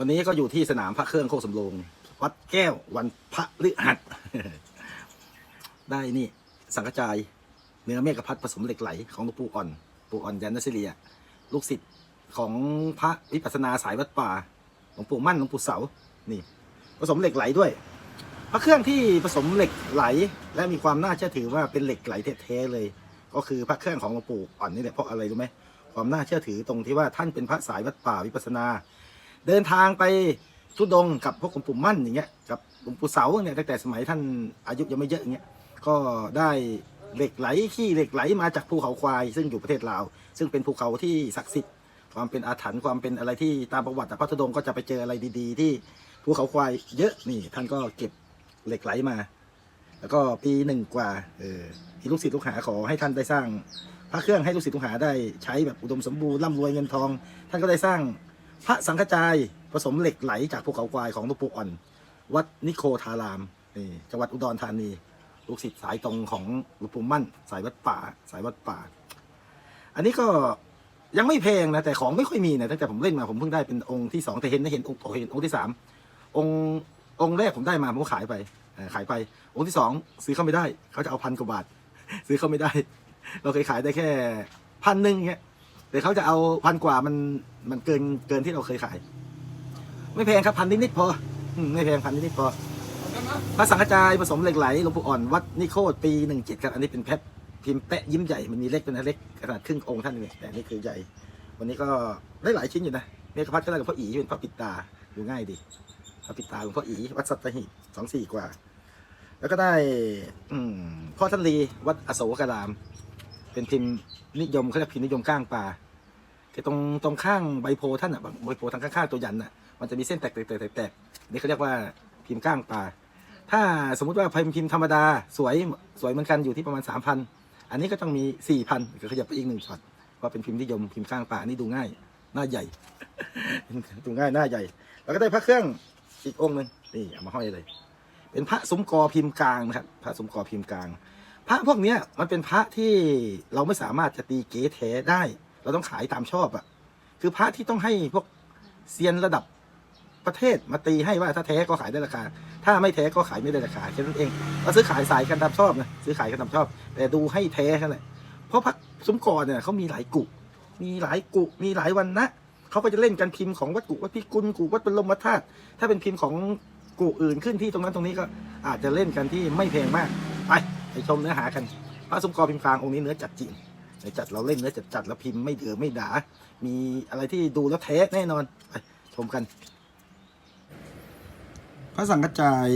วันนี้ก็อยู่ที่สนามพระเครื่องโคกสำโรงวัดแก้ววันพระฤหัส ได้นี่ สังกจาย เนื้อเมฆพัดผสมเหล็กไหล ของหลวงปู่อ่อน ปู่อ่อนยันนสิริยลูกศิษย์ของพระวิปัสสนาสายวัดป่าหลวงปู่มั่นหลวงปู่เสา นี่ ผสมเหล็กไหลด้วย พระเครื่องที่ผสมเหล็กไหล และมีความน่าเชื่อถือว่าเป็นเหล็กไหลแท้ๆเลย ก็คือพระเครื่องของหลวงปู่อ่อนนี่แหละเพราะอะไรรู้ไหมความน่าเชื่อถือตรงที่ว่าท่านเป็นพระสายวัดป่าวิปัสสนา เดินทางไปทุดงกับพวกหลวงปู่มั่นอย่างเงี้ยกับหลวงปู่เสาเนี่ยตั้งแต่สมัยท่านอายุยังไม่เยอะอย่างเงี้ยก็ได้เหล็กไหลขี้เหล็กไหลมาจากภูเขาควาย ซึ่งอยู่ประเทศลาว ซึ่งเป็นภูเขาที่ศักดิ์สิทธิ์ความเป็นอาถรรพ์ความเป็นอะไรที่ตามประวัติพระธุดงก็จะไปเจออะไรดี ๆ ที่ภูเขาควายเยอะนี่ ท่านก็เก็บเหล็กไหลมา แล้วก็ปีหนึ่งกว่าเออมีลูกศิษย์ลูกหาขอให้ท่านได้สร้างพระเครื่องให้ลูกศิษย์ลูกหาได้ใช้แบบอุดมสมบูรณ์ร่ำรวยเงินทอง ท่านก็ได้สร้าง พระสังฆจายผสมเหล็กไหลจากภูเขาควายของหลวงปู่อ่อน วัดนิโคทารามนี่จังหวัดอุดรธานี ลูกศิษย์สายตรงของหลวงปู่มั่น สายวัดป่า สายวัดป่า อันนี้ก็ยังไม่แพงนะแต่ของไม่ค่อยมีนะตั้งแต่ผมเล่นมาผมเพิ่งได้เป็นองค์ที่สองแต่เห็นเห็นองค์เห็นองค์ที่สามองค์องค์แรกผมได้มาผมขายไปขายไป องค์ที่สองซื้อเข้าไม่ได้ เขาจะเอาพันกว่าบาท ซื้อเข้าไม่ได้ เราเคยขายได้แค่พันหนึ่งเงี้ย แต่เขาจะเอาพันกว่ามันมันเกินเกินที่เราเคยขาย ไม่แพงครับพันนิดๆพออืมไม่แพงพันนิดๆพอพระสังฆจายผสมเหล็กไหลหลวงปู่อ่อนวัดนิโคตปีหนึ่งเจ็ดครับอันนี้เป็นแพทพิมพ์แปะยิ้มใหญ่มันมีเล็กเป็นเล็กขนาดครึ่งองค์ท่านเลยแต่นี่คือใหญ่ วันนี้ก็ได้หลายชิ้นอยู่นะเมฆพัดก็ได้กับพ่ออีที่เป็นพระปิดตาดูง่ายดีพระปิดตาของพ่ออีวัดสัตหีบสองสี่กว่า แล้วก็ได้ อืมพ่อท่านลีวัดอโศการาม เป็นพิมพ์นิยมเขาเรียกพิมพ์นิยมก้างปลาแต่ตรงตรงข้างใบโพท่านอะใบโพทางข้างๆตัวยันอะมันจะมีเส้นแตกๆๆๆๆนี่เขาเรียกว่าพิมพ์ก้างปลาถ้าสมมุติว่าพิมพ์ธรรมดาสวยสวยเหมือนกันอยู่ที่ประมาณสามพันอันนี้ก็ต้องมีสี่พันก็ขยับไปอีกหนึ่งช็อตว่าเป็นพิมพ์นิยมพิมพ์ก้างปลานนี้ดูง่ายหน้าใหญ่ดูง่ายหน้าใหญ่ แล้วก็ได้พระเครื่องอีกองค์หนึ่งนี่เอามาห้อยเลย เป็นพระสมกอพิมพ์กลางนะครับพระสมกอพิมพ์กลาง พระพวกเนี้ยมันเป็นพระที่เราไม่สามารถจะตีเก๋แท้ได้ เราต้องขายตามชอบอะคือพระที่ต้องให้พวกเซียนระดับประเทศมาตีให้ว่าถ้าแท้ก็ขายได้ราคา ถ้าไม่แท้ก็ขายไม่ได้ราคาแค่นั้นเองเราซื้อขายสายกันตามชอบนะซื้อขายกันตามชอบ แต่ดูให้แท้แค่นั้นเพราะพระสมกรเนี่ยเขามีหลายกุมีหลายกุมีหลายวันนะเขาก็จะเล่นกันพิมพ์ของวัดกุวัดพิกุลกุวัดบรมธาตุถ้าเป็นพิมพ์ของกุอื่นขึ้นที่ตรงนั้นตรงนี้ก็อาจจะเล่นกันที่ไม่แพงมากไป ชมเนื้อหากันพระสมกรพิมพ์กลางองค์นี้เนื้อจัดจริงเนื้อจัดเราเล่นเนื้อจัดจัดแล้วพิมพ์ไม่เดือไม่ด่ามีอะไรที่ดูแล้วแท้แน่นอนไปชมกัน พระสังฆจจาย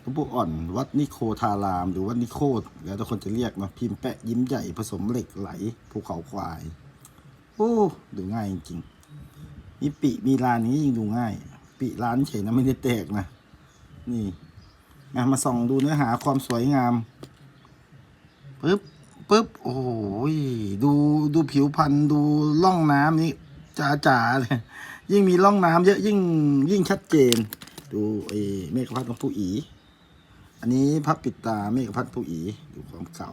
หลวงปู่อ่อนวัดนิโคทาราม หรือวัดนิโคตแล้วแต่คนจะเรียกเนาะพิมพ์แปะยิ้มใหญ่ผสมเหล็กไหลภูเขาควาย โอ้ดูง่ายจริงมีปีมีลานนี้ยิ่งดูง่าย ปีร้านเฉยนะไม่ได้แตกนะนี่มาส่องดูเนื้อหาความสวยงาม ปึ๊บปึ๊บโอ้ยดูดูผิวพันธุ์ดูร่องน้ำนี่จ๋าจ๋าเลยยิ่งมีร่องน้ำเยอะยิ่งยิ่งชัดเจน ดูไอเมฆพัดของผู้อี อันนี้พับปิดตาเมฆพัดผู้อีดูความเก่า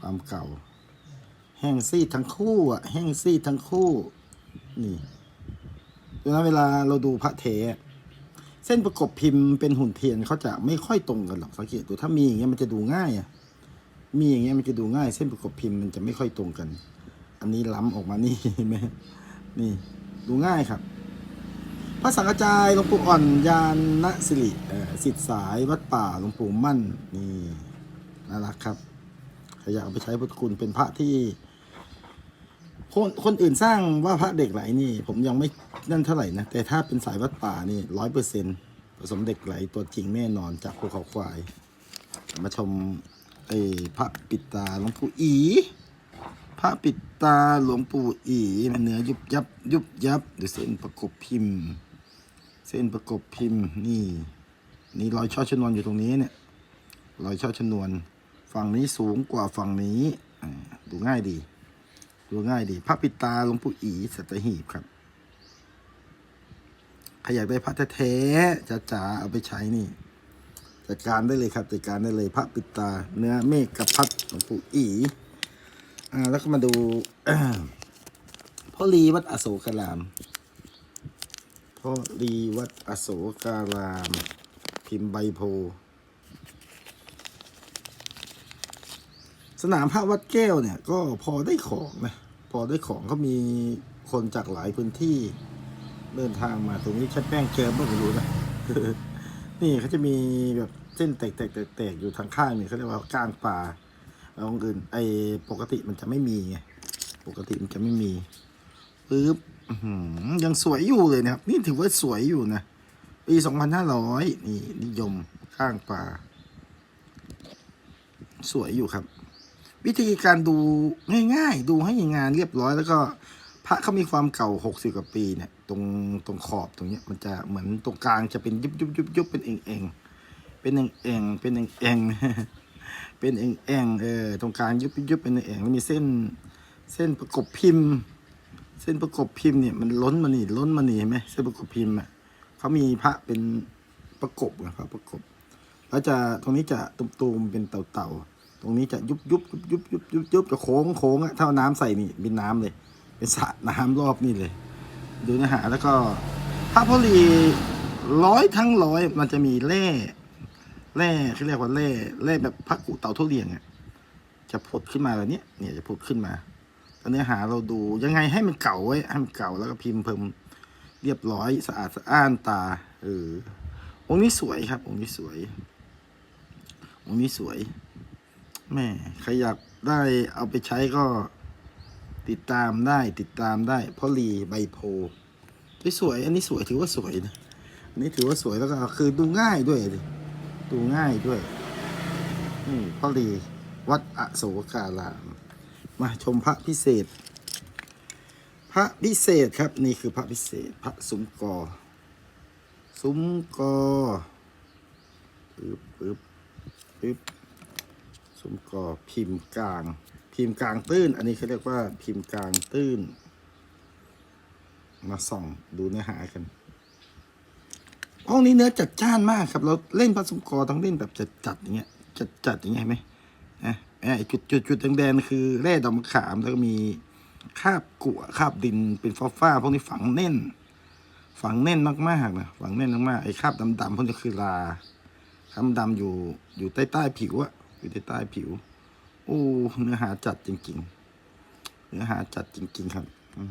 ความเก่า แห้งซีดทั้งคู่อะแห้งซีดทั้งคู่ นี่ดังนั้นเวลาเราดูพระเทเส้นประกบพิมพ์เป็นหุ่นเทียนเขาจะไม่ค่อยตรงกันหรอกสังเกตดูถ้ามีอย่างเงี้ยมันจะดูง่ายอะ มีอย่างเงี้ยมันจะดูง่าย เส้นประกบพิมพ์มันจะไม่ค่อยตรงกัน อันนี้ล้ำออกมานี่เห็นไหมนี่ดูง่ายครับพระสังฆจายหลวงปู่อ่อนยานณสิริสิทธิสายวัดป่าหลวงปู่มั่นนี่น่ารักครับใครอยากเอาไปใช้พุทธคุณเป็นพระที่คนคนอื่นสร้างว่าพระเด็กไหลนี่ ผมยังไม่นั่นเท่าไหร่นะ แต่ถ้าเป็นสายวัดป่านี่ร้อยเปอร์เซ็นต์ผสมเด็กไหลตัวจริงแน่นอนจากภูเขาควาย มาชม อ้พระปิดตาหลวงปู่อี พระปิดตาหลวงปู่อีมันเนื้อยุบยับยุบยับดูเส้นประกบพิมพ์ เส้นประกบพิมพ์นี่ นี่รอยช่อชนวนอยู่ตรงนี้เนี่ยรอยช่อชนวน ฝั่งนี้สูงกว่าฝั่งนี้ดูง่ายดี ดูง่ายดี พระปิดตาหลวงปู่อีสัตหีบครับใครอยากได้พระแท้ๆจ๋าๆเอาไปใช้นี่ จัดการได้เลยครับจัดการได้เลยพระปิดตา เนื้อเมฆกับพัดหลวงปู่อีอ่าแล้วก็มาดูพ่อลีวัดอโศการามพ่อรีวัดอโศการาม พิมพ์ใบโพสนามพระวัดแก้วเนี่ย ก็พอได้ของนะพอได้ของเขามีคนจากหลายพื้นที่ เดินทางมาตรงนี้ใช้แป้งเจิมบ้างไม่รู้นะ นี่เขาจะมีแบบเส้นแตกๆแตกๆอยู่ทางข้างนี่เขาเรียกว่าก้างปลาแล้วองอื่น ไอ้ปกติมันจะไม่มีไงปกติมันจะไม่มีปึ๊บยังสวยอยู่เลยนะครับ นี่ถือว่าสวยอยู่นะปีสองพันห้าร้อยนี่นิยมข้างปลาสวยอยู่ครับ วิธีการดูง่าย ๆ ดูให้งานเรียบร้อยแล้วก็พระเขามีความเก่าหกสิบกว่าปีเนี่ย ตรงตรงขอบตรงเนี้ยมันจะเหมือนตรงกลางจะเป็นยุบยุบยุบยุบเป็นเองเองเป็นเองเองเป็นเองเองเป็นเองเองเออตรงกลางยุบยุบเป็นเองเองแล้วมีเส้นเส้นประกบพิมพ์ เส้นประกบพิมพ์เนี่ยมันล้นมานี่ล้นมานี่เห็นไหมเส้นประกบพิมพ์อะเขามีพระเป็นประกบนะพระประกบ แล้วจะตรงนี้จะตุ่มๆเป็นเต่าๆตรงนี้จะยุบยุบยุบยุบยุบยุบจะโค้งโค้งอะถ้าเอาน้ำใส่นี่เป็นน้ำเลย เป็นสระน้ำรอบนี่เลย ดูเนื้อหาแล้วก็พระพลีร้อยทั้งร้อยมันจะมีแร่แร่เขาเรียกว่าแร่แร่แบบพระกุเต่าทุเรียนอะจะผดขึ้นมาแบบเนี้ยเนี่ยจะผดขึ้นมาแล้วเนื้อหาเราดูยังไงให้มันเก่าไว้ให้มันเก่าแล้วก็พิมพ์เพิ่มเรียบร้อยสะอาดสะอ้านตาเออองค์นี้สวยครับ องค์นี้สวย องค์นี้สวยแม่ใครอยากได้เอาไปใช้ก็ ติดตามได้ติดตามได้พราะลีใบโพสวยๆอันนี้สวยถือว่าสวยนะอันนี้ถือว่าสวยแล้วก็คือดูง่ายด้วยดิดูง่ายด้วยนี่พ่อลีวัดอโศการาม มาชมพระพิเศษ พระพิเศษครับนี่คือพระพิเศษ พระสุมกอซุ้มกอปึ๊บปึ๊บปึ๊บซุ้มกอพิมพ์กลาง พิมพ์กลางตื้น อันนี้เขาเรียกว่าพิมพ์กลางตื้น มาส่องดูเนื้อหากันห้องนี้เนื้อจัดจ้านมากครับ เราเล่นพระสุมกอต้องเล่นแบบจัดจัดอย่างเงี้ย จัดจัดอย่างเงี้ยเห็นไหมนะไอ้จุดจุดจุดแดงๆคือแร่ดอมขามแล้วก็มีคาบกั่วคาบดินเป็นฟ้าฟ้าพวกนี้ฝังแน่น ฝังแน่นมากๆนะฝังแน่นมากๆไอ้คาบดำๆพวกนี้คือลาคาบดำอยู่อยู่ใต้ใต้ผิวอะอยู่ใต้ใต้ผิว โอ้เนื้อหาจัดจริง ๆ เนื้อหาจัดจริง ๆ ครับ อื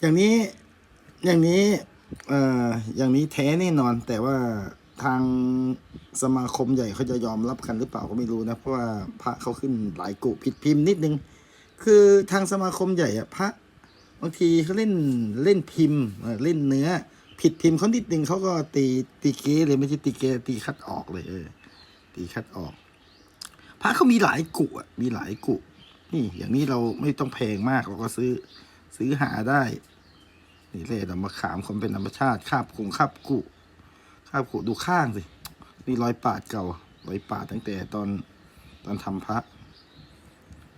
อย่างนี้ อย่างนี้ เอ่อ อย่างนี้แท้แน่นอน แต่ว่าทางสมาคมใหญ่เขาจะยอมรับกันหรือเปล่าก็ไม่รู้นะ เพราะว่าพระเขาขึ้นหลายกุผิดพิมพ์นิดนึง คือทางสมาคมใหญ่อะพระบางทีเขาเล่นเล่นพิมพ์เอ่อเล่นเนื้อ ผิดพิมพ์เขานิดนึงเขาก็ตีตีเกเลยไม่ใช่ตีเกตีคัดออกเลยเออตีคัดออก พระเขามีหลายกุอะมีหลายกุนี่อย่างนี้เราไม่ต้องแพงมากเราก็ซื้อซื้อหาได้ นี่เล่ดอกมะขามคนเป็นธรรมชาติคาบคงคาบกุคาบกุดูข้างสินี่รอยปาดเก่ารอยปาดตั้งแต่ตอนตอนทำพระ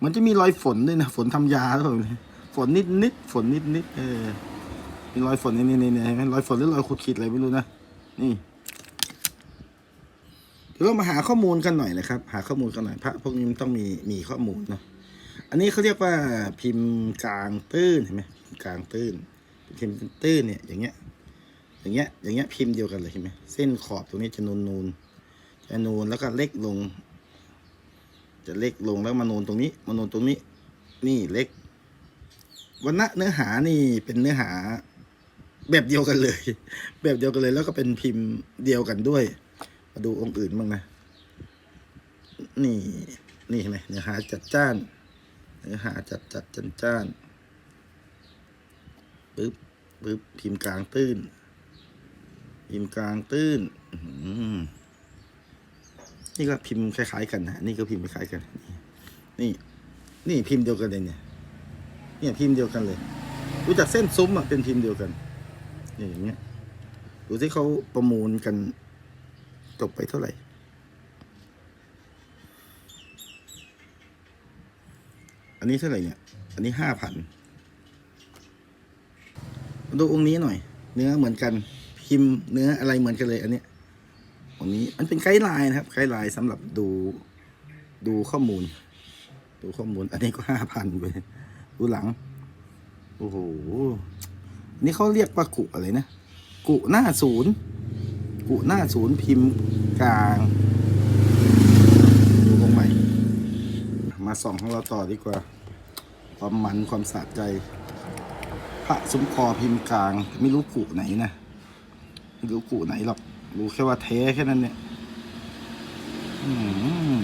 มันจะมีรอยฝนด้วยนะฝนทำยาหรือเปล่าเนี่ยฝนนิดนิดฝนนิดนิดเออมีรอยฝนนี่นี่นี่นี่เห็นไหมรอยฝนหรือรอยขุดขีดอะไรไม่รู้นะนี่ เรามาหาข้อมูลกันหน่อยนะครับ หาข้อมูลกันหน่อยพระพวกนี้มันต้องมีมีข้อมูลเนอะอันนี้เขาเรียกว่าพิมพ์กลางตื้นเห็นไหมกลางตื้นพิมพ์ตื้นเนี่ยอย่างเงี้ย อย่างเงี้ย อย่างเงี้ยพิมพ์เดียวกันเลยเห็นไหมเส้นขอบตรงนี้จะนูนนูนจะนูนแล้วก็เล็กลง จะเล็กลงแล้วมานูนตรงนี้มานูนตรงนี้ นี่เล็กวันณะเนื้อหานี่เป็นเนื้อหาแบบเดียวกันเลย แบบเดียวกันเลย แล้วก็เป็นพิมพ์เดียวกันด้วย มาดูองค์อื่นบ้างนะ นี่ นี่เห็นไหมเนื้อหาจัดจ้าน เนื้อหาจัดจัดจันจ้านปึ๊บปึ๊บพิมพ์กลางตื้น พิมพ์กลางตื้นอื้อหือนี่ก็พิมพ์คล้ายๆกันนะนี่ก็พิมพ์คล้ายๆกัน นี่ นี่พิมพ์เดียวกันเลยเนี่ย เนี่ยพิมพ์เดียวกันเลย รู้จักเส้นซุ้มอะเป็นพิมพ์เดียวกันนี่อย่างเงี้ยดูที่เขาประมูลกัน จบไปเท่าไหร่ อันนี้เท่าไหร่เนี่ย อันนี้ห้าพันดูองค์นี้หน่อย เนื้อเหมือนกัน พิมพ์เนื้ออะไรเหมือนกันเลย อันเนี้ยองค์นี้มันเป็นไกด์ไลน์นะครับ ไกด์ไลน์สำหรับดูดูข้อมูล ดูข้อมูล อันนี้ก็ห้าพันไปดูหลัง โอ้โห นี่เขาเรียกว่ากุอะไรนะ กุหน้าศูนย์ กุหน้าศูนย์พิมพ์กลางดูลงใหม่ มาส่องของเราต่อดีกว่า ความมันความสะใจ พระสมคอพิมพ์กลาง ไม่รู้กุไหนนะไม่รู้กุไหนหรอก รู้แค่ว่าแท้แค่นั้นเนี่ยอืม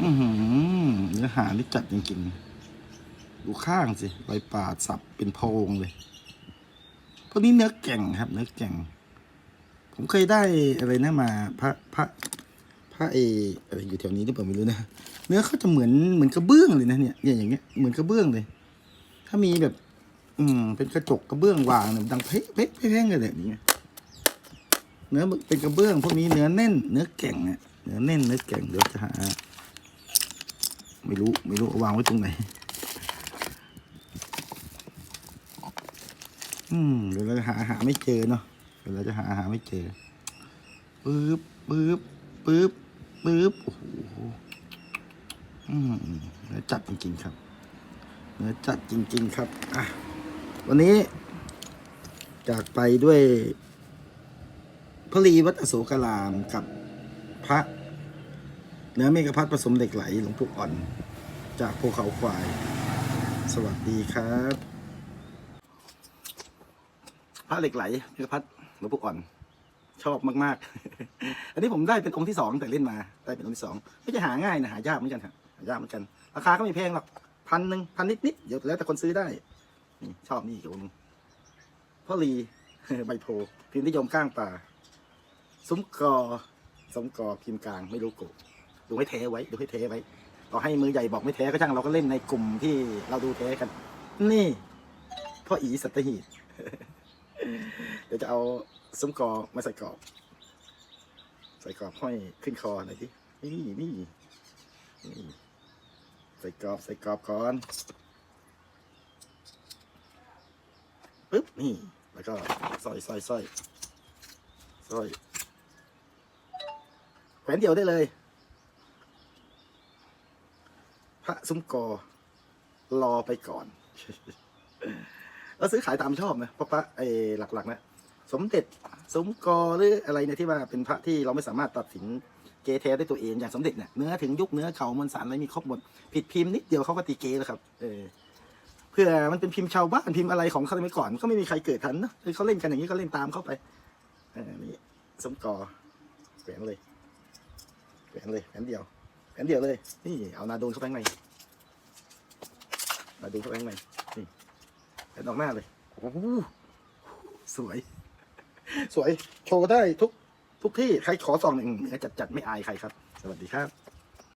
อือหือเนื้อหานี่จัดจริงๆดูข้างสิใบปาดสับเป็นโพรงเลยพวกนี้เนื้อแก่งครับ เนื้อแก่ง ผมเคยได้อะไรนะมาพระพระพระเออะไรอยู่แถวนี้ที่ผมไม่รู้นะเนื้อเขาจะเหมือนเหมือนกระเบื้องเลยนะเนี่ยเนี่ยอย่างเงี้ยเหมือนกระเบื้องเลย ถ้ามีแบบ อืมเป็นกระจกกระเบื้องวางเนี่ยดังเพ่เพ่เพ่เพ่กันเลยอย่างเงี้ยเนื้อเป็นกระเบื้องพวกนี้เนื้อแน่น เนื้อแก่งอะเนื้อแน่นเนื้อแก่งเดี๋ยวจะหาไม่รู้ไม่รู้เอาวางไว้ตรงไหน อืมเดี๋ยวเราจะหาหาไม่เจอเนาะ เวเราจะหาอาหารไม่เจอปึ๊บปึ๊บปึ๊บปึ๊บโอ้โหเนื้อจัดจริง ๆ ครับเนื้อจัดจริง ๆ ครับอะวันนี้ จากไปด้วยพระลีวัดอโศการามกับพระเนื้อเมฆพัฒน์ผสมเหล็กไหลหลวงปู่อ่อน จากภูเขาควาย สวัสดีครับ พระเหล็กไหลเมฆพัฒน์ หลวงปู่อ่อน ชอบมากๆ อันนี้ผมได้เป็นองค์ที่สองแต่เล่นมาได้เป็นองค์ที่สองไม่ใช่หาง่ายนะหายากเหมือนกันฮะหายากเหมือนกัน ราคาก็ไม่แพงหรอกพันหนึ่งพันนิดๆเดี๋ยวแล้วแต่คนซื้อได้นี่ชอบนี่อีกองค์นึงพ่อลีใบโพพิมพ์นิยมข้างป่าซุ้มกอซุ้มกอพิมพ์กลางไม่รู้กูดูให้แท้ไว้ดูให้แท้ไว้ ต่อให้มือใหญ่บอกไม่แท้ก็ช่างเราก็เล่นในกลุ่มที่เราดูแท้กัน นี่พ่ออีสัตหีบ เดี๋ยวจะเอาซุ้มกอมาใส่กรอบ ใส่กรอบห้อยขึ้นคอหน่อยดินี่นี่นี่ใส่กรอบใส่กรอบก่อนปึ๊บนี่แล้วก็สอยสอยสอยสอยแขวนเดี่ยวได้เลย พระซุ้มกอรอไปก่อน แล้วซื้อขายตามชอบนะพระพระไอ้หลักๆนะสมเด็จสมกอหรืออะไรเนี่ยที่ว่าเป็นพระที่เราไม่สามารถตัดสินเกแท้ได้ตัวเองอย่างสมเด็จเนี่ยเนื้อถึงยุคเนื้อเขามันสารอะไรมีครบหมดผิดพิมพ์นิดเดียวเขาก็ตีเกแล้วครับเออเพื่อมันเป็นพิมพ์ชาวบ้านพิมพ์อะไรของเขาสมัยก่อนก็ไม่มีใครเกิดทันเนะคือเขาเล่นกันอย่างนี้ก็เล่นตามเข้าไปเออนี่สมกอแขวนเลยแขวนเลยแขวนเดียวแขวนเดียวเลย นี่เอานาดนเข้าไปข้างในนาดนเข้าไปข้างใน เห็นออกหน้าเลยโอ้โหสวย สวย โชว์ได้ทุกทุกที่ ใครขอซองหนึ่งเนื้อจัดจัดไม่อายใครครับ สวัสดีครับ